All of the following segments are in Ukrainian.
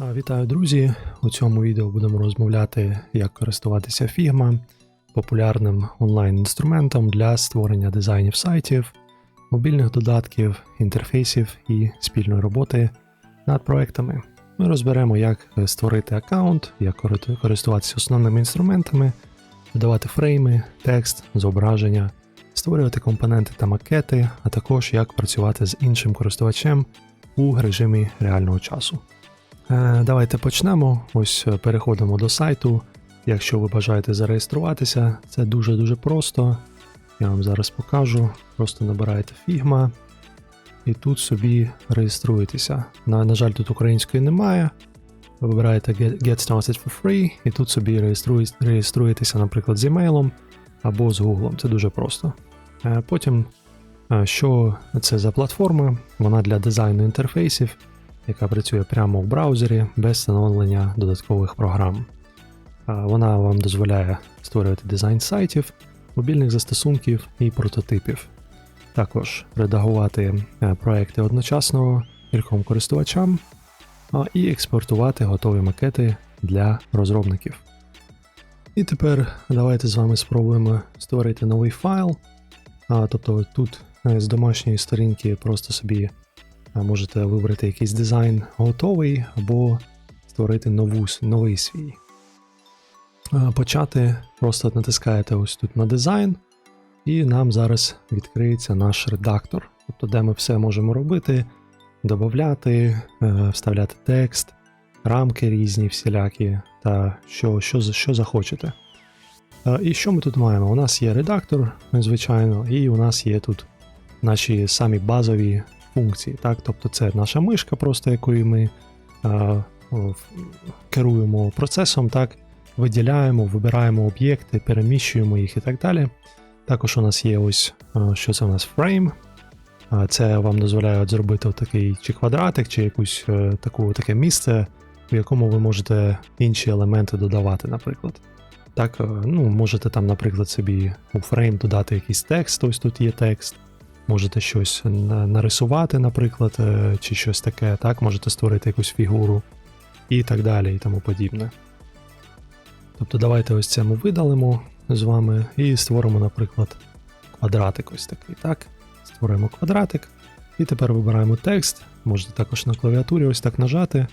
Вітаю, друзі! У цьому відео будемо розмовляти, як користуватися Figma, популярним онлайн-інструментом для створення дизайнів сайтів, мобільних додатків, інтерфейсів і спільної роботи над проектами. Ми розберемо, як створити аккаунт, як користуватися основними інструментами, додавати фрейми, текст, зображення, створювати компоненти та макети, а також як працювати з іншим користувачем у режимі реального часу. Е, Давайте почнемо. Ось е, переходимо до сайту. Якщо ви бажаєте зареєструватися, це дуже-дуже просто. Я вам зараз покажу. Просто набираєте Figma і тут собі реєструєтеся. На, на жаль, тут української немає. Вибираєте Get, Started for Free, і тут собі реєструє- реєструєтеся, наприклад, з емейлом або з Google. Це дуже просто. Е, Потім, що це за платформа? Вона для дизайну інтерфейсів яка працює прямо в браузері без встановлення додаткових програм. Вона вам дозволяє створювати дизайн сайтів, мобільних застосунків і прототипів. Також редагувати е, проекти одночасно кільком користувачам і експортувати готові макети для розробників. І тепер давайте з вами спробуємо створити новий файл. Тобто тут е, з домашньої сторінки просто собі Можете вибрати якийсь дизайн готовий або створити нову, новий свій. Почати просто натискаєте ось тут на дизайн, і нам зараз відкриється наш редактор, тобто де ми все можемо робити, додати, е, вставляти текст, рамки різні, всілякі, та що, що, що захочете. Е, І що ми тут маємо? У нас є редактор, звичайно, і у нас є тут наші самі базові функції. Так? Тобто це наша мишка, просто якою ми е, керуємо процесом, так? виділяємо, вибираємо об'єкти, переміщуємо їх і так далі. Також у нас є ось, що це у нас. Е, Це вам дозволяє зробити такий чи квадратик, чи якусь е, таку, таке місце, в якому ви можете інші елементи додавати, наприклад. Так, е, ну, можете там, наприклад, собі у фрейм додати якийсь текст, ось тут є текст. Можете щось нарисувати, наприклад, е, чи щось таке, так, можете створити якусь фігуру і так далі, і тому подібне. Тобто давайте ось це ми видалимо з вами і створимо, наприклад, квадратик ось такий. Так? Створимо квадратик. І тепер вибираємо текст. Можете також на клавіатурі ось так нажати.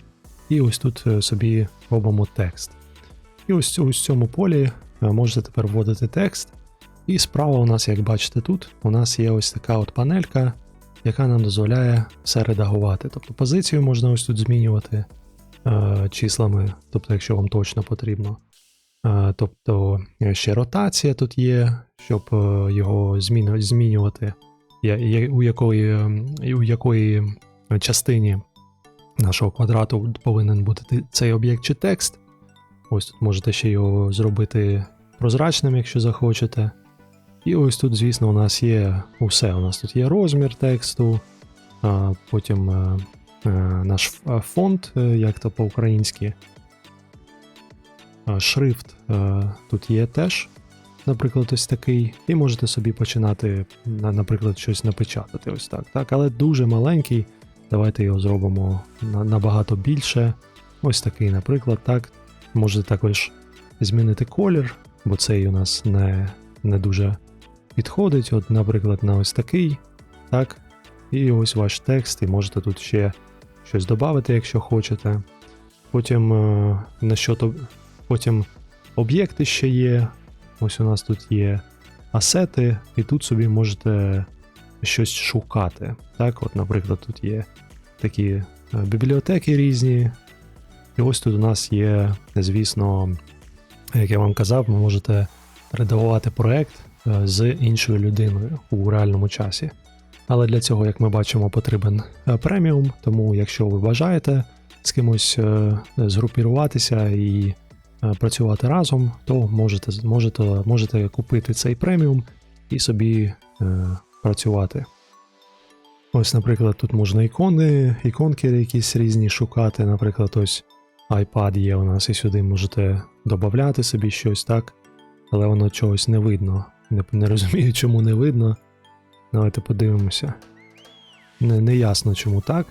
І ось тут е, собі робимо текст. І ось у цьому полі е, можете тепер вводити текст. І справа у нас, як бачите тут, у нас є ось така от панелька, яка нам дозволяє все редагувати. Тобто позицію можна ось тут змінювати е, числами, тобто, якщо вам точно потрібно. Е, тобто е, ще ротація тут є, щоб е, його змінювати, я- я- у якої, у якої частині нашого квадрату повинен бути цей об'єкт чи текст. Ось тут можете ще його зробити прозрачним, якщо захочете. І ось тут, звісно, у нас є усе. У нас тут є розмір тексту, потім е, е, наш е, фонд, як то по-українськи. Шрифт тут є теж, наприклад, ось такий. І можете собі починати, наприклад, щось напечатати. Ось так. так? Але дуже маленький. Давайте його зробимо набагато більше. Ось такий, наприклад, так. Можете також змінити колір, бо цей у нас не, не дуже підходить. От, наприклад, на ось такий. Так. І ось ваш текст, і можете тут ще щось додати, якщо хочете. Потім е, на що то, потім об'єкти ще є. Ось у нас тут є асети, і тут собі можете щось шукати. Так, от, наприклад, тут є такі е, бібліотеки різні. І ось тут у нас є, звісно, як я вам казав, ви можете редагувати проект з іншою людиною у реальному часі. Але для цього, як ми бачимо, потрібен е, преміум. Тому, якщо ви бажаєте з кимось е, згрупіруватися і е, працювати разом, то можете, можете, можете купити цей преміум і собі е, працювати. Ось, наприклад, тут можна ікони, іконки якісь різні шукати. Наприклад, ось iPad є у нас, і сюди можете додати собі щось, так? Але воно чогось не видно. Не, не розумію, чому не видно. Давайте подивимося. Не, не ясно, чому так.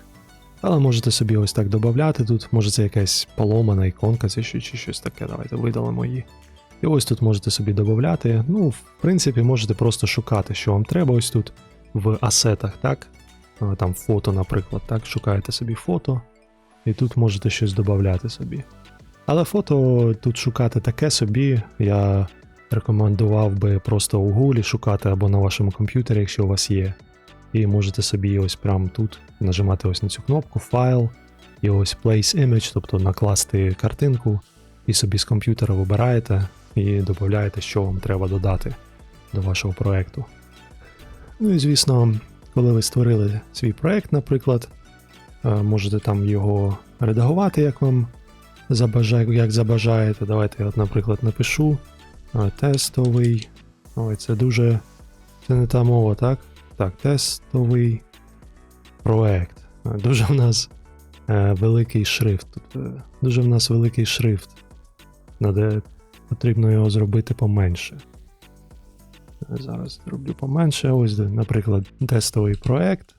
Але можете собі ось так додати тут. Може це якась поломана іконка чи, щ- чи щось таке. Давайте видалимо її. І ось тут можете собі додати. Ну, в принципі, можете просто шукати, що вам треба ось тут в асетах, так? Там фото, наприклад, так, шукаєте собі фото, і тут можете щось додати собі. Але фото тут шукати таке собі, я рекомендував би просто у Гуглі шукати або на вашому комп'ютері, якщо у вас є. І можете собі ось прямо тут нажимати ось на цю кнопку файл, і ось Place Image, тобто накласти картинку, і собі з комп'ютера вибираєте і додаєте, що вам треба додати до вашого проекту. Ну і звісно, коли ви створили свій проект, наприклад, е, можете там його редагувати, як вам забажає, як забажаєте. Давайте я, наприклад, напишу тестовий. Ой, це дуже. Це не та мова, так? Так, тестовий проект. Е, Дуже в нас е, великий шрифт. Е, дуже в нас великий шрифт. Наде потрібно його зробити поменше. Зараз зроблю поменше. Ось, наприклад, тестовий проект.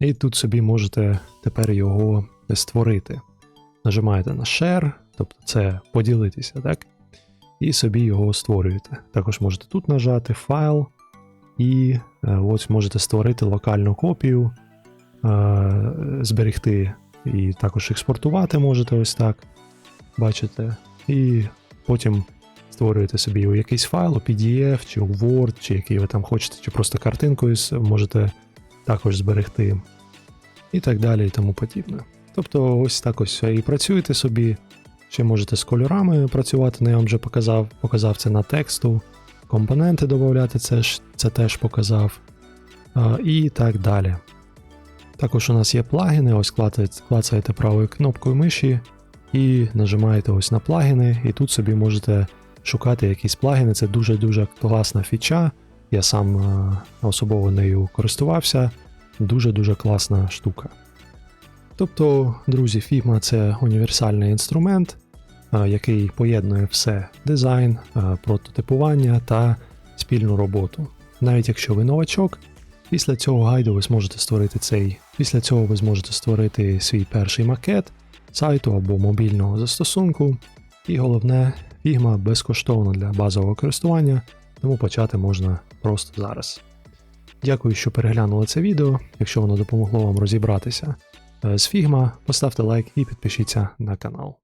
І тут собі можете тепер його створити. Нажимаєте на Share, тобто це поділитися, так? І собі його створюєте. Також можете тут нажати файл, і е, ось можете створити локальну копію, е, зберегти і також експортувати можете ось так. Бачите. І потім створюєте собі якийсь файл, у PDF, чи у Word, чи який ви там хочете, чи просто картинкою можете також зберегти. І так далі, і тому подібне. Тобто, ось так ось і працюєте собі. Ще можете з кольорами працювати, ну я вам вже показав, показав це на тексту. Компоненти додати, це, це теж показав. І так далі. Також у нас є плагіни, ось клацаєте, правою кнопкою миші і нажимаєте ось на плагіни, і тут собі можете шукати якісь плагіни. Це дуже-дуже класна фіча. Я сам особово нею користувався. Дуже-дуже класна штука. Тобто, друзі, Figma це універсальний інструмент, який поєднує все: дизайн, е, прототипування та спільну роботу. Навіть якщо ви новачок, після цього гайду ви зможете створити цей. Після цього ви зможете створити свій перший макет сайту або мобільного застосунку. І головне, Figma безкоштовно для базового користування, тому почати можна просто зараз. Дякую, що переглянули це відео. Якщо воно допомогло вам розібратися е, з Figma, поставте лайк і підпишіться на канал.